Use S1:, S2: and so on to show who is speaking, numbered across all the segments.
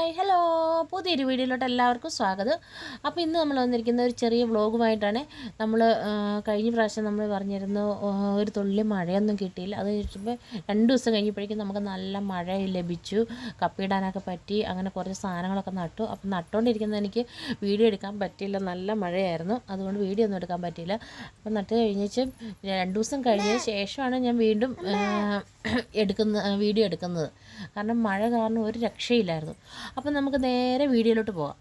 S1: Hi hello പുതിയൊരു വീഡിയോയിലോട്ട് എല്ലാവർക്കും സ്വാഗതം. അപ്പോൾ ഇന്ന് നമ്മൾ വന്നിരിക്കുന്ന ഒരു ചെറിയ വ്ളോഗുമായിട്ടാണ് നമ്മൾ കഴിഞ്ഞ പ്രാവശ്യം നമ്മൾ പറഞ്ഞിരുന്നു ഒരു തുള്ളി മഴയൊന്നും കിട്ടിയില്ല. അത് കഴിച്ചപ്പോൾ രണ്ട് ദിവസം കഴിഞ്ഞപ്പോഴേക്കും നമുക്ക് നല്ല മഴ ലഭിച്ചു. കപ്പിയിടാനൊക്കെ പറ്റി അങ്ങനെ കുറച്ച് സാധനങ്ങളൊക്കെ നട്ടു. അപ്പം നട്ടുകൊണ്ടിരിക്കുന്നത് എനിക്ക് വീഡിയോ എടുക്കാൻ പറ്റിയില്ല. നല്ല മഴയായിരുന്നു. അതുകൊണ്ട് വീഡിയോ ഒന്നും എടുക്കാൻ പറ്റിയില്ല. അപ്പം നട്ട് കഴിഞ്ഞേച്ച് രണ്ട് ദിവസം കഴിഞ്ഞ ശേഷമാണ് ഞാൻ വീണ്ടും എടുക്കുന്ന വീഡിയോ എടുക്കുന്നത്. കാരണം മഴ കാരണം ഒരു രക്ഷയില്ലായിരുന്നു. അപ്പം നമുക്ക് നേരെ വീഡിയോയിലോട്ട് പോവാം.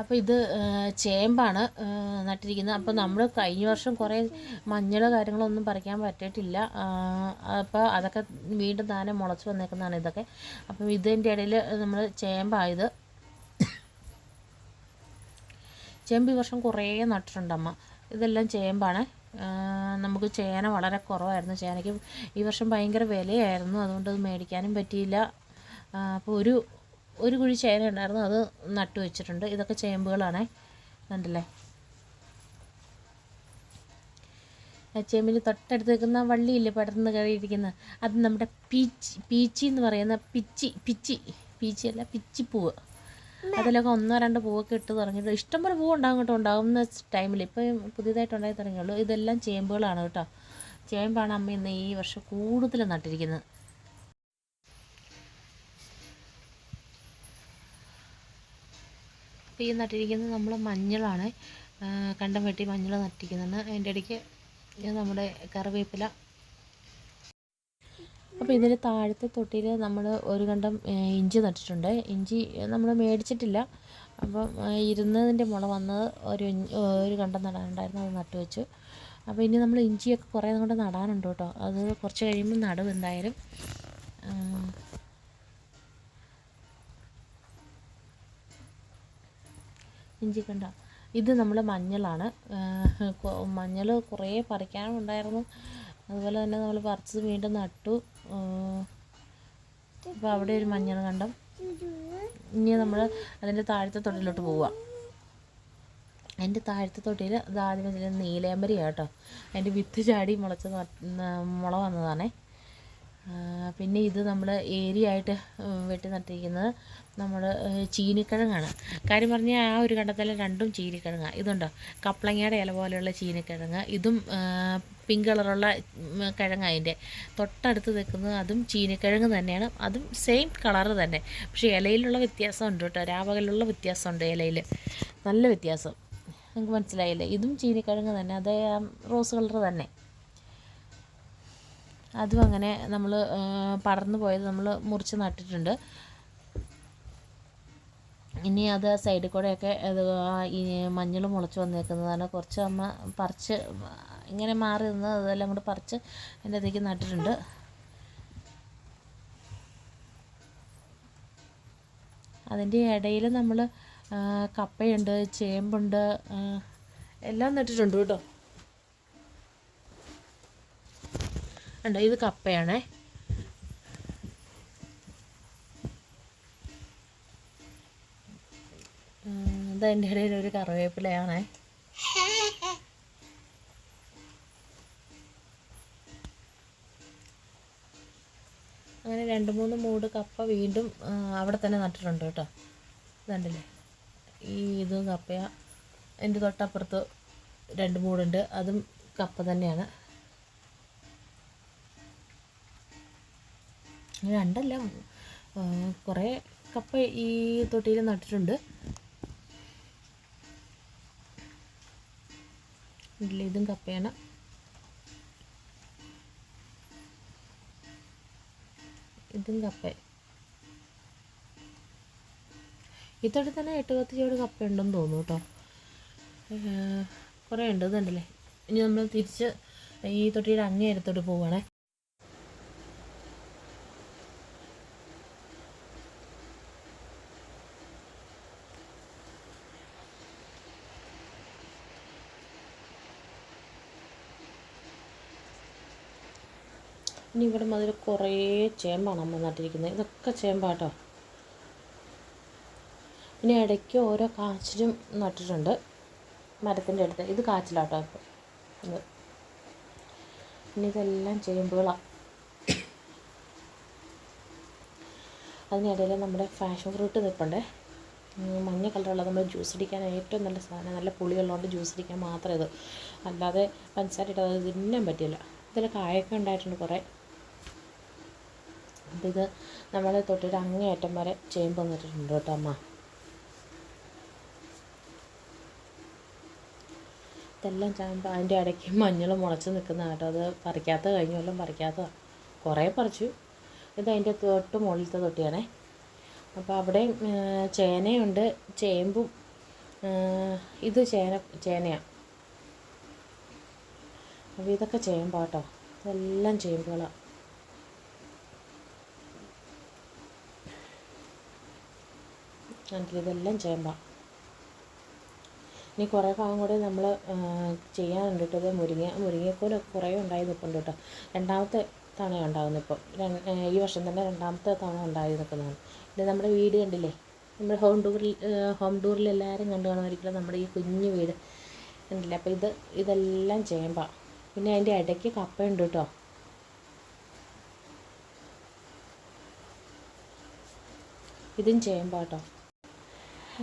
S1: അപ്പോൾ ഇത് ചേമ്പാണ് നട്ടിരിക്കുന്നത്. അപ്പോൾ നമ്മൾ കഴിഞ്ഞ വർഷം കുറേ മഞ്ഞൾ കാര്യങ്ങളൊന്നും പറിക്കാൻ പറ്റിയിട്ടില്ല. അപ്പോൾ അതൊക്കെ വീണ്ടും താനെ മുളച്ച് വന്നേക്കുന്നതാണ് ഇതൊക്കെ. അപ്പം ഇതിന്റെ ഇടയിൽ നമ്മൾ ചേമ്പായത്. ചേമ്പ് ഈ വർഷം കുറേ നട്ടിട്ടുണ്ടമ്മ ഇതെല്ലാം ചേമ്പാണ്. നമുക്ക് ചേന വളരെ കുറവായിരുന്നു. ചേനയ്ക്ക് ഈ വർഷം ഭയങ്കര വിലയായിരുന്നു. അതുകൊണ്ട് അത് മേടിക്കാനും പറ്റിയില്ല. അപ്പോൾ ഒരു ഒരു കുഴി ചേന ഉണ്ടായിരുന്നു. അത് നട്ടു വെച്ചിട്ടുണ്ട്. ഇതൊക്കെ ചേമ്പുകളാണേ. കണ്ടല്ലേ? ആ ചേമ്പിന് തൊട്ടടുത്ത് നിൽക്കുന്ന വള്ളിയില്ലേ പടർന്ന് കയറിയിരിക്കുന്നത് അത് നമ്മുടെ പീച്ചി പീച്ചി എന്ന് പറയുന്ന പിച്ചി പിച്ചി പീച്ചിയല്ല പിച്ചിപ്പൂവ്. അതിലൊക്കെ ഒന്നോ രണ്ടോ പൂവൊക്കെ ഇട്ട് തുടങ്ങിയിട്ട് ഇഷ്ടംപോലെ പൂ ഉണ്ടാകും കേട്ടോ ഉണ്ടാകുന്ന ടൈമിൽ ഇപ്പം പുതിയതായിട്ട് ഉണ്ടായി തുടങ്ങിയുള്ളൂ. ഇതെല്ലാം ചേമ്പുകളാണ് കേട്ടോ. ചേമ്പാണ് അമ്മ ഇന്ന് ഈ വർഷം കൂടുതൽ നട്ടിരിക്കുന്നത്. അപ്പോൾ ഈ നട്ടിരിക്കുന്നത് നമ്മൾ മഞ്ഞളാണ്. കണ്ടം വെട്ടി മഞ്ഞൾ നട്ടിരിക്കുന്നുണ്ട് അതിന്റെ ഇടയ്ക്ക് നമ്മുടെ കറിവേപ്പില അപ്പോൾ ഇതിൽ താഴത്തെ തൊട്ടിയിൽ നമ്മൾ ഒരു കണ്ടം ഇഞ്ചി നട്ടിട്ടുണ്ട്. ഇഞ്ചി നമ്മൾ മേടിച്ചിട്ടില്ല. അപ്പം ഇരുന്നതിന്റെ മുള വന്നത് ഒരു ഒരു കണ്ടം നടാനുണ്ടായിരുന്നു അത് നട്ടു വെച്ചു. അപ്പോൾ ഇനി നമ്മൾ ഇഞ്ചിയൊക്കെ കുറേ കൊണ്ട് നടാനുണ്ട് കേട്ടോ. അത് കുറച്ച് കഴിയുമ്പോൾ നടും എന്തായാലും. ഇഞ്ചി കണ്ട. ഇത് നമ്മൾ മഞ്ഞളാണ്. മഞ്ഞൾ കുറേ പറിക്കാനുണ്ടായിരുന്നു അതുപോലെ തന്നെ നമ്മൾ പറിച്ചത് വീണ്ടും നട്ടു. അപ്പോൾ അവിടെ ഒരു മഞ്ഞൾ കണ്ടം. ഇനി നമ്മൾ അതിന്റെ താഴത്തെ തൊട്ടിലോട്ട് പോവാം. അതിന്റെ താഴത്തെ തൊട്ടിയിൽ ആദ്യം വെച്ചിട്ട് നീലേമ്പരിയാണ് വിത്ത് ചാടി മുളച്ച് മുള വന്നതാണേ. പിന്നെ ഇത് നമ്മൾ ഏരിയായിട്ട് വെട്ടി നട്ടിരിക്കുന്നത് നമ്മൾ ചീനിക്കിഴങ്ങാണ്. കാര്യം പറഞ്ഞാൽ ആ ഒരു കണ്ടത്തിൽ രണ്ടും ചീനിക്കിഴങ്ങാണ് ഇതുണ്ടോ? കപ്ലങ്ങയുടെ ഇല പോലെയുള്ള ചീനിക്കിഴങ്ങ്. ഇതും പിങ്ക് കളറുള്ള കിഴങ്ങ് അതിന്റെ തൊട്ടടുത്ത് നിൽക്കുന്നത് അതും ചീനിക്കിഴങ്ങ് തന്നെയാണ്. അതും സെയിം കളറ് തന്നെ. പക്ഷേ ഇലയിലുള്ള വ്യത്യാസമുണ്ട് കേട്ടോ. രാവകലുള്ള വ്യത്യാസമുണ്ട് ഇലയിൽ നല്ല വ്യത്യാസം. നിങ്ങൾക്ക് മനസ്സിലായില്ലേ? ഇതും ചീനിക്കിഴങ്ങ് തന്നെ. അതേ റോസ് കളർ തന്നെ. അതും അങ്ങനെ നമ്മൾ പടർന്നു പോയത് നമ്മൾ മുറിച്ച് നട്ടിട്ടുണ്ട്. ഇനി അത് സൈഡിൽ കൂടെയൊക്കെ ഈ മഞ്ഞൾ മുളച്ച് വന്നേക്കുന്നതാണ്. കുറച്ച് അമ്മ പറിച്ച് ഇങ്ങനെ മാറി നിന്ന് അതെല്ലാം കൂടെ പറിച്ച് എന്റെ അതിലേക്ക് നട്ടിട്ടുണ്ട്. അതിന്റെ ഇടയിൽ നമ്മൾ കപ്പയുണ്ട് ചേമ്പുണ്ട് എല്ലാം നട്ടിട്ടുണ്ട് കേട്ടോ. ഉണ്ട് ഇത് കപ്പയാണേ. ഇത് എന്റെ ഇടയിൽ ഒരു കറിവേപ്പിലയാണേ. അങ്ങനെ രണ്ട് മൂന്ന് മൂട് കപ്പ വീണ്ടും അവിടെ തന്നെ നട്ടിട്ടുണ്ട് കേട്ടോ. ഇതുണ്ടല്ലേ? ഈ ഇത് കപ്പയാണ് എന്റെ തൊട്ടപ്പുറത്ത് രണ്ട് മൂടുണ്ട് അതും കപ്പ തന്നെയാണ്. രണ്ടല്ല. കുറേ കപ്പ ഈ തൊട്ടിയിൽ നട്ടിട്ടുണ്ട്. ഇതും കപ്പയാണ്. ഇതും കപ്പ. ഈ തന്നെ എട്ട് പത്ത് ചോട് കപ്പ ഉണ്ടെന്ന് തോന്നുന്നു കേട്ടോ. കുറേ ഉണ്ട് ഇതുണ്ടല്ലേ? ഇനി നമ്മൾ തിരിച്ച് ഈ തൊട്ടിയുടെ അങ്ങേ അടുത്തോട്ട് പോവുകയാണേ. ഇനി ഇവിടെ മതിൽ കുറേ ചേമ്പാണ് അമ്മ നട്ടിരിക്കുന്നത്. ഇതൊക്കെ ചേമ്പാട്ടോ. പിന്നെ ഇടയ്ക്ക് ഓരോ കാച്ചിലും നട്ടിട്ടുണ്ട്. മരത്തിന്റെ അടുത്ത്. ഇത് കാച്ചിലാട്ടോ ഇപ്പോൾ ഇത്. ഇനി ഇതെല്ലാം ചേമ്പുകളാണ് അതിനിടയിൽ നമ്മുടെ ഫാഷൻ ഫ്രൂട്ട് നിൽപ്പണ്ടേ. മഞ്ഞ കളറുള്ള നമ്മൾ ജ്യൂസ് അടിക്കാൻ ഏറ്റവും നല്ല സാധനം. നല്ല പുളിയുള്ളതുകൊണ്ട് ജ്യൂസ് അടിക്കാൻ മാത്രമേ ഇത്. അല്ലാതെ പഞ്ചസാര ഇടാതെ തിന്നാൻ പറ്റില്ല. ഇതിൽ കായൊക്കെ ഉണ്ടായിട്ടുണ്ട് കുറേ. ഇത് നമ്മൾ തൊട്ടിട്ട് അങ്ങേയറ്റം വരെ ചേമ്പ് വന്നിട്ടുണ്ട് കേട്ടോ അമ്മ. ഇതെല്ലാം ചാകുമ്പോൾ അതിന്റെ ഇടയ്ക്ക് മഞ്ഞൾ മുളച്ച് നിൽക്കുന്ന കേട്ടോ. അത് പറിക്കാത്ത കഴിഞ്ഞ കൊല്ലം പറിക്കാത്തതാണ് കുറേ പറിച്ചു. ഇത് അതിന്റെ തൊട്ട് മുകളിലത്തെ തൊട്ടിയാണേ. അപ്പോൾ അവിടെ ചേനയുണ്ട്. ചേമ്പും ഇത് ചേന ചേനയാണ് അപ്പോൾ ഇതൊക്കെ ചേമ്പാട്ടോ. ഇതെല്ലാം ചേമ്പുകളാണ് കണ്ടില്ലേ ഇതെല്ലാം ചേമ്പാണ് ഇനി കുറേ ഭാഗം കൂടെ നമ്മൾ ചെയ്യാനുണ്ട് കേട്ടോ. ഇത് മുരിങ്ങ മുരിങ്ങക്കോലൊക്കെ കുറേ ഉണ്ടായി നിൽപ്പുണ്ട് കേട്ടോ. രണ്ടാമത്തെ തവണ ഉണ്ടാകുന്നത് ഇപ്പോൾ ഈ വർഷം തന്നെ രണ്ടാമത്തെ തവണ ഉണ്ടായി നിൽക്കുന്നതാണ്. ഇത് നമ്മുടെ വീട് കണ്ടില്ലേ? നമ്മുടെ ഹോം ടൂറിൽ ഹോം ടൂറിൽ എല്ലാവരും കണ്ടു കാണുമായിരിക്കും നമ്മുടെ ഈ കുഞ്ഞു വീട്. കണ്ടില്ലേ? അപ്പോൾ ഇത് ഇതെല്ലാം ചേമ്പാണ് പിന്നെ അതിന്റെ ഇടയ്ക്ക് കപ്പയുണ്ട് കേട്ടോ. ഇതും ചേമ്പാട്ടോ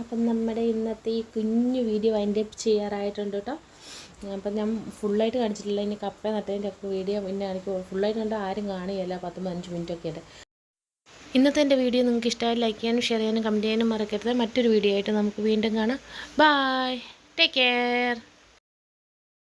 S1: അപ്പം നമ്മുടെ ഇന്നത്തെ ഈ കുഞ്ഞു വീഡിയോ അതിന്റെ ചെയ്യാറായിട്ടുണ്ട് കേട്ടോ. അപ്പം ഞാൻ ഫുള്ളായിട്ട് കാണിച്ചിട്ടില്ല. ഇനി കപ്പ നട്ടതിന്റെ ഒക്കെ വീഡിയോ പിന്നെ എനിക്ക് ഫുള്ളായിട്ട് കണ്ടാൽ ആരും കാണുകയില്ല. പത്ത് പതിനഞ്ച് മിനിറ്റ് ഒക്കെ ഉണ്ട് ഇന്നത്തെ എന്റെ വീഡിയോ നിങ്ങൾക്ക് ഇഷ്ടമായി ലൈക്ക് ചെയ്യാനും ഷെയർ ചെയ്യാനും കമന്റ് ചെയ്യാനും മറക്കരുത്. മറ്റൊരു വീഡിയോ ആയിട്ട് നമുക്ക് വീണ്ടും കാണാം. Bye take care